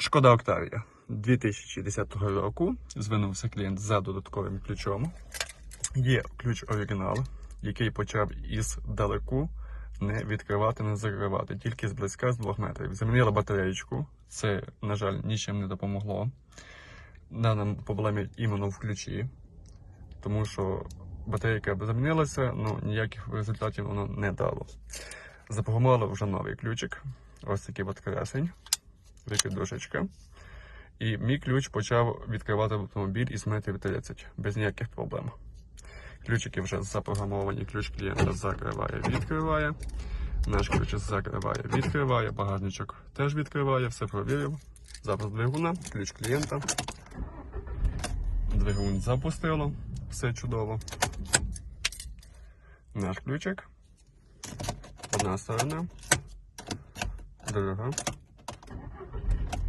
Шкода Октавія 2010 року. Звернувся клієнт за додатковим ключом. Є ключ оригінал, який почав із далеку не відкривати, не закривати, тільки зблизька з 2 метрів. Замінила батареєчку. Це, на жаль, нічим не допомогло. Дана проблема іменно в ключі, тому що батарейка замінилася, але ніяких результатів воно не дало. Запрограмували вже новий ключик. Ось такий от красень, викидушечка. І мій ключ почав відкривати автомобіль із метрів 30 без ніяких проблем. Ключики вже запрограмовані, ключ клієнта закриває, відкриває. Наш ключ закриває, відкриває, багажничок теж відкриває, все провірив. Запуск двигуна, ключ клієнта. Двигун запустило, все чудово. Наш ключик. Одна сторона, друга.